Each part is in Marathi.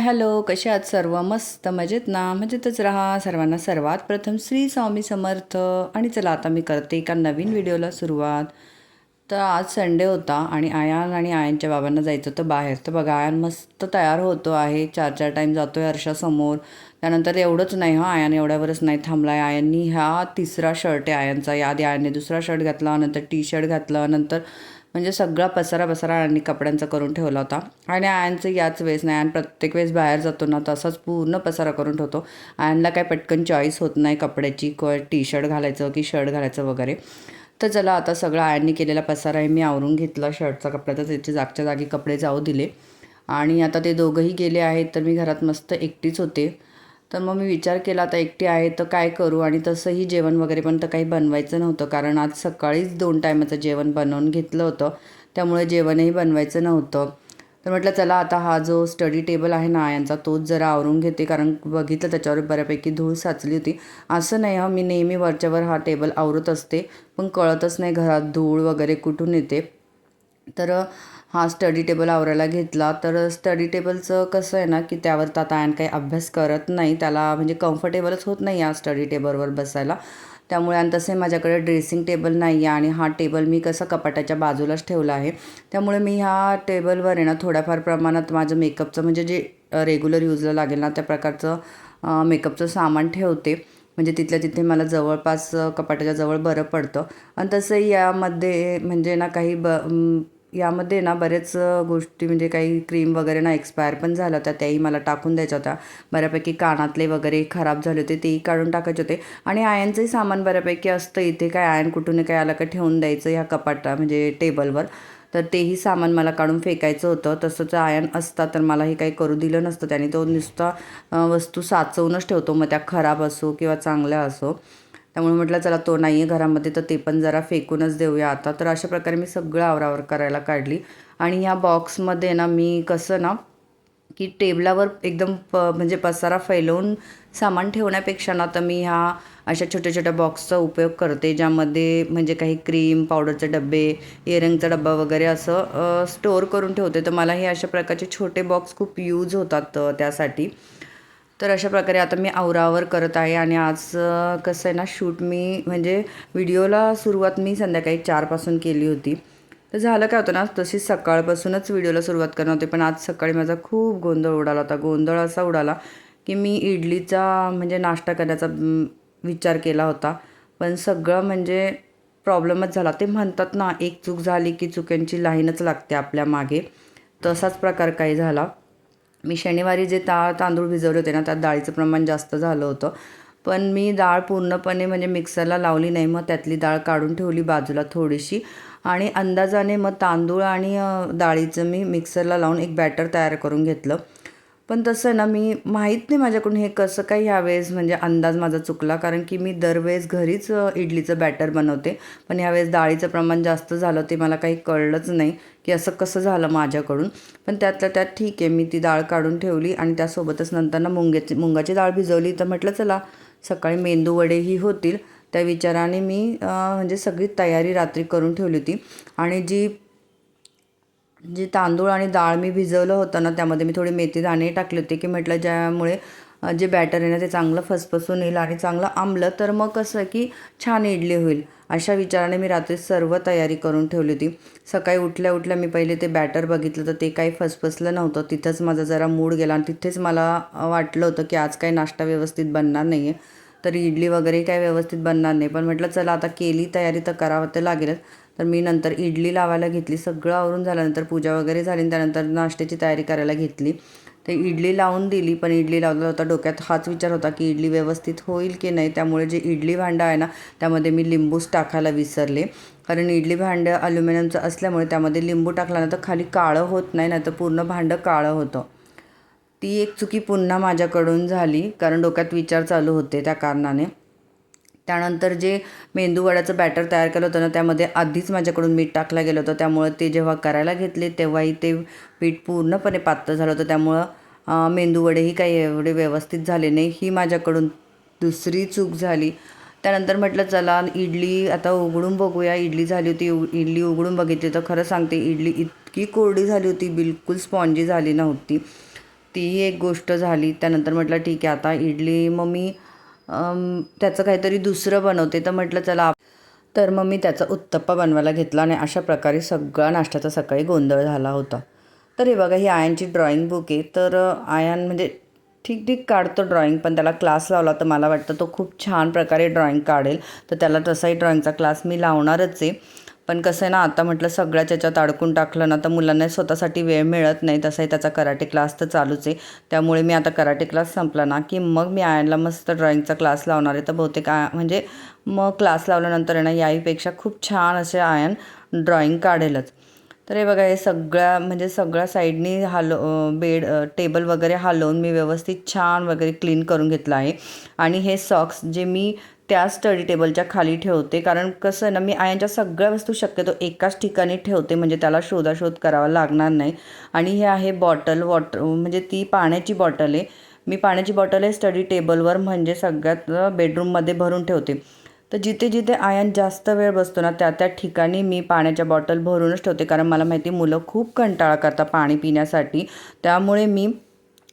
हॅलो. कसे आहात सर्व? मस्त मजेत ना? मजेतच राहा. सर्वांना सर्वात प्रथम श्री स्वामी समर्थ. आणि चला आता मी करते एका नवीन व्हिडिओला सुरुवात. तर आज संडे होता आणि आयान आणि आयांच्या बाबांना जायचं होतं बाहेर. तर बघा आयान मस्त तयार होतो आहे. चार चार टाईम जातो आहे अर्षासमोर त्यानंतर एवढंच नाही हा आयान एवढ्यावरच नाही थांबला आहे आयांनी हा तिसरा शर्ट आहे आयांचा. याआधी आयांनी दुसरा शर्ट घातला नंतर टी शर्ट घातलं नंतर म्हणजे सगळा पसारा पसारा आणि कपड्यांचा करून ठेवला होता. आणि आयनचं याच वेळेस नाही आयन प्रत्येक वेळेस बाहेर जातो ना तसाच पूर्ण पसारा करून ठेवतो. आयनला काय पटकन चॉईस होत नाही कपड्याची क टी शर्ट घालायचं की शर्ट घालायचं वगैरे. तर चला आता सगळं आयनने केलेला पसारा आहे मी आवरून घेतला शर्टचा कपड्याचा त्याचे जागच्या जागी कपडे जाऊ दिले. आणि आता ते दोघंही गेले आहेत तर मी घरात मस्त एकटीच होते. तर मग मी विचार केला आता एकटी आहे तर काय करू? आणि तसंही जेवण वगैरे पण तर काही बनवायचं नव्हतं. कारण आज सकाळीच दोन टायमाचं जेवण बनवून घेतलं होतं. त्यामुळे जेवणही बनवायचं नव्हतं. तर म्हटलं चला आता हा जो स्टडी टेबल आहे ना यांचा तोच जरा आवरून घेते. कारण बघितलं त्याच्यावर बऱ्यापैकी धूळ साचली होती. असं नाही हा मी नेहमी वरच्यावर हा टेबल आवरत असते. पण कळतच नाही घरात धूळ वगैरे कुठून येते. तर हा स्टडी टेबल आवरायला घेतला. तर स्टडी टेबलचं कसं आहे ना की त्यावर तर आता काही अभ्यास करत नाही. त्याला म्हणजे कम्फर्टेबलच होत नाही या स्टडी टेबलवर बसायला. त्यामुळे आणि तसे माझ्याकडे ड्रेसिंग टेबल नाही आहे आणि हा टेबल मी कसं कपाटाच्या बाजूलाच ठेवला आहे. त्यामुळे मी ह्या टेबलवर आहे ना थोड्याफार प्रमाणात माझं मेकअपचं म्हणजे जे रेग्युलर यूजला लागेल ना त्या प्रकारचं मेकअपचं सामान ठेवते. म्हणजे तिथल्या तिथे मला जवळपास कपाटाच्या जवळ बरं पडतं. आणि तसंही यामध्ये म्हणजे ना काही ब यामध्ये ना बरेच गोष्टी म्हणजे काही क्रीम वगैरे ना एक्सपायर पण झाल्या होत्या त्याही मला टाकून द्यायच्या होत्या. बऱ्यापैकी कानातले वगैरे खराब झाले होते तेही काढून टाकायचे होते. आणि आयनचंही सामान बऱ्यापैकी असतं इथे काय आयन कुठून काय आलं का ठेवून द्यायचं ह्या कपाटा म्हणजे टेबलवर. तर तेही सामान मला काढून फेकायचं होतं. तसंच आयन असता तर मला हे काही करू दिलं नसतं. त्याने तो नुसता वस्तू साचवूनच ठेवतो. मग त्या खराब असो किंवा चांगल्या असो. त्यामुळे म्हटलं चला तो नाही आहे घरामध्ये तर ते पण जरा फेकूनच देऊया. आता तर अशा प्रकारे मी सगळं आवरावर करायला काढली. आणि ह्या बॉक्समध्ये ना मी कसं ना की टेबलावर एकदम प म्हणजे पसारा फैलवून सामान ठेवण्यापेक्षा ना तर मी ह्या अशा छोट्या छोट्या बॉक्सचा उपयोग करते ज्यामध्ये म्हणजे काही क्रीम पावडरचे डबे इयरिंगचा डब्बा वगैरे असं स्टोअर करून ठेवते. तर मला हे अशा प्रकारचे छोटे बॉक्स खूप यूज होतात त्यासाठी. तर अशा प्रकारे आता मी आवरावर करत आहे आणि आज कसं आहे ना शूट मी म्हणजे व्हिडिओला सुरुवात मी संध्याकाळी चारपासून केली होती. तर झालं काय होतं ना तशी सकाळपासूनच व्हिडिओला सुरुवात करणार होते पण आज सकाळी माझा खूप गोंधळ उडाला होता. गोंधळ असा उडाला की मी इडलीचा म्हणजे नाश्ता करण्याचा विचार केला होता. पण सगळं म्हणजे प्रॉब्लेमच झाला. ते म्हणतात ना एक चूक झाली की चुक्यांची लाईनच लागते आपल्या मागे. तसाच प्रकार काही झाला. मी शनिवारी जे ता तांदूळ भिजवले होते ना त्यात डाळीचं प्रमाण जास्त झालं होतं. पण मी डाळ पूर्णपणे म्हणजे मिक्सरला लावली नाही मग त्यातली डाळ काढून ठेवली बाजूला थोडीशी. आणि अंदाजाने मग तांदूळ आणि डाळीचं मी मिक्सरला लावून एक बॅटर तयार करून घेतलं. पण तसं ना मी माहीत नाही माझ्याकडून हे कसं काय ह्यावेळेस म्हणजे अंदाज माझा चुकला. कारण की मी दरवेळेस घरीच इडलीचं बॅटर बनवते. पण ह्यावेळेस डाळीचं प्रमाण जास्त झालं ते मला काही कळलंच नाही की असं कसं झालं माझ्याकडून. पण त्यातल्या त्यात ठीक आहे मी ती डाळ काढून ठेवली आणि त्यासोबतच नंतर ना मुंग्याची मुंगाची डाळ भिजवली. तर म्हटलं चला सकाळी मेंदू वडेही होतील. त्या विचाराने मी म्हणजे सगळी तयारी रात्री करून ठेवली होती. आणि जी जे तांदूळ आणि डाळ मी भिजवलं होतं ना त्यामध्ये मी थोडी मेथी दाणे टाकले होते की म्हटलं ज्यामुळे जे बॅटर आहे ना ते चांगलं फसफसून येईल आणि चांगलं आंबलं तर मग कसं की छान इडली होईल. अशा विचाराने मी रात्री सर्व तयारी करून ठेवली होती. सकाळी उठल्या उठल्या मी पहिले ते बॅटर बघितलं तर ते काही फसफसलं नव्हतं. तिथंच माझा जरा मूड गेला आणि तिथेच मला वाटलं होतं की आज काही नाश्ता व्यवस्थित बनणार नाही आहे तर इडली वगैरे काही व्यवस्थित बनणार नाही. पण म्हटलं चला आता केली तयारी तर करावं तर लागेलच. तर मी नंतर इडली लावायला घेतली. सगळं आवरून झाल्यानंतर पूजा वगैरे झाली त्यानंतर नाश्त्याची तयारी करायला घेतली. तर इडली लावून दिली पण इडली लावला होता डोक्यात हाच विचार होता की इडली व्यवस्थित होईल की नाही. त्यामुळे जे इडली भांडं आहे ना त्यामध्ये मी लिंबूच टाकायला विसरले. कारण इडली भांडं अल्युमिनियमचं असल्यामुळे त्यामध्ये लिंबू टाकल्यानंतर खाली काळं होत नाही नाही तर पूर्ण भांडं काळं होतं. ती एक चुकी पुन्हा माझ्याकडून झाली कारण डोक्यात विचार चालू होते त्या कारणाने. त्यानंतर जे मेंदूवड्याचं बॅटर तयार केलं होतं ना त्यामध्ये आधीच माझ्याकडून मीठ टाकलं गेलं होतं. त्यामुळं ते जेव्हा करायला घेतले तेव्हाही ते पीठ पूर्णपणे पातळ झालं होतं. त्यामुळं मेंदूवडेही काही एवढे व्यवस्थित झाले नाही ही माझ्याकडून दुसरी चूक झाली. त्यानंतर म्हटलं चला इडली आता उघडून बघूया. इडली झाली होती इडली उघडून बघितली. तर खरं सांगते इडली इतकी कोरडी झाली होती बिलकुल स्पॉन्जी झाली नव्हती. तीही एक गोष्ट झाली. त्यानंतर म्हटलं ठीक आहे आता इडली मग मी त्याचं काहीतरी दुसरं बनवते तर म्हटलं चला तर मग मी त्याचा उत्तप्पा बनवायला घेतला आणि अशा प्रकारे सगळा नाश्त्याचा सकाळी गोंधळ झाला होता. तर हे बघा ही आयांची ड्रॉइंग बुक आहे. तर अ, आयान म्हणजे ठीक ठीक काढतो ड्रॉइंग पण त्याला क्लास लावला तर मला वाटतं तो खूप छान प्रकारे ड्रॉइंग काढेल. तर त्याला तसाही ड्रॉइंगचा क्लास मी लावणारच आहे. पण कसं आहे ना आता म्हटलं सगळ्याच याच्यात अडकून टाकलं ना तर मुलांना स्वतःसाठी वेळ मिळत नाही. तसाही त्याचा कराटे क्लास तर चालूच आहे. त्यामुळे मी आता कराटे क्लास संपला ना की मग मी आयनला मस्त ड्रॉइंगचा क्लास लावणार आहे. तर बहुतेक आ म्हणजे मग क्लास लावल्यानंतर आहे ना याहीपेक्षा खूप छान असे आयन ड्रॉइंग काढेलच. तर हे बघा हे सगळ्या म्हणजे सगळ्या साईडनी हालो बेड टेबल वगैरे हलवून मी व्यवस्थित छान वगैरे क्लीन करून घेतलं आहे. आणि हे सॉक्स जे मी त्या स्टडी टेबलच्या खाली ठेवते. कारण कसं आहे ना मी आयांच्या सगळ्या वस्तू शक्यतो एकाच ठिकाणी ठेवते. म्हणजे त्याला शोधाशोध करावा लागणार नाही. आणि हे आहे बॉटल वॉटर म्हणजे ती पाण्याची बॉटल आहे. मी पाण्याची बॉटल आहे स्टडी टेबलवर म्हणजे सगळ्यात बेडरूममध्ये भरून ठेवते. तर जिथे जिथे आयन जास्त वेळ बसतो ना त्या त्या ठिकाणी मी पाण्याच्या बॉटल भरूनच ठेवते. कारण मला माहिती मुलं खूप कंटाळा करतात पाणी पिण्यासाठी. त्यामुळे मी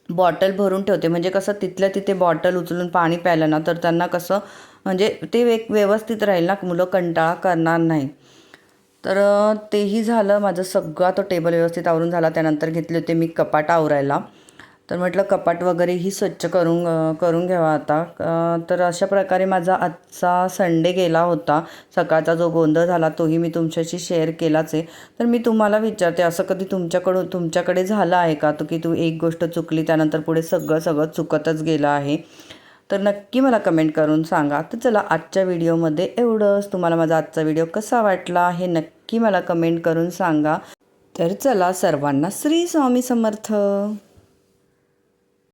बॉटल भरून ठेवते. म्हणजे कसं तिथल्या तिथे बॉटल उचलून पाणी प्यायलं ना तर त्यांना कसं म्हणजे ते एक व्यवस्थित राहील ना मुलं कंटाळा करणार नाही तर तेही झालं. माझं सगळा तो टेबल व्यवस्थित आवरून झाला. त्यानंतर घेतले होते मी कपाट आवरायला. तर म्हटलं कपाट वगैरेही स्वच्छ करून करून घ्यावा आता. तर अशा प्रकारे माझा आजचा संडे गेला होता. सकाळचा जो गोंधळ झाला तोही मी तुमच्याशी शेअर केलाच आहे. तर मी तुम्हाला विचारते असं कधी तुमच्याकडून तुमच्याकडे झालं आहे का? तो की तू एक गोष्ट चुकली त्यानंतर पुढे सगळं सगळं चुकतच गेलं आहे. तर नक्की मला कमेंट करून सांगा. तर चला आजच्या व्हिडिओमध्ये एवढंच. तुम्हाला माझा आजचा व्हिडिओ कसा वाटला हे नक्की मला कमेंट करून सांगा. तर चला सर्वांना श्री स्वामी समर्थ.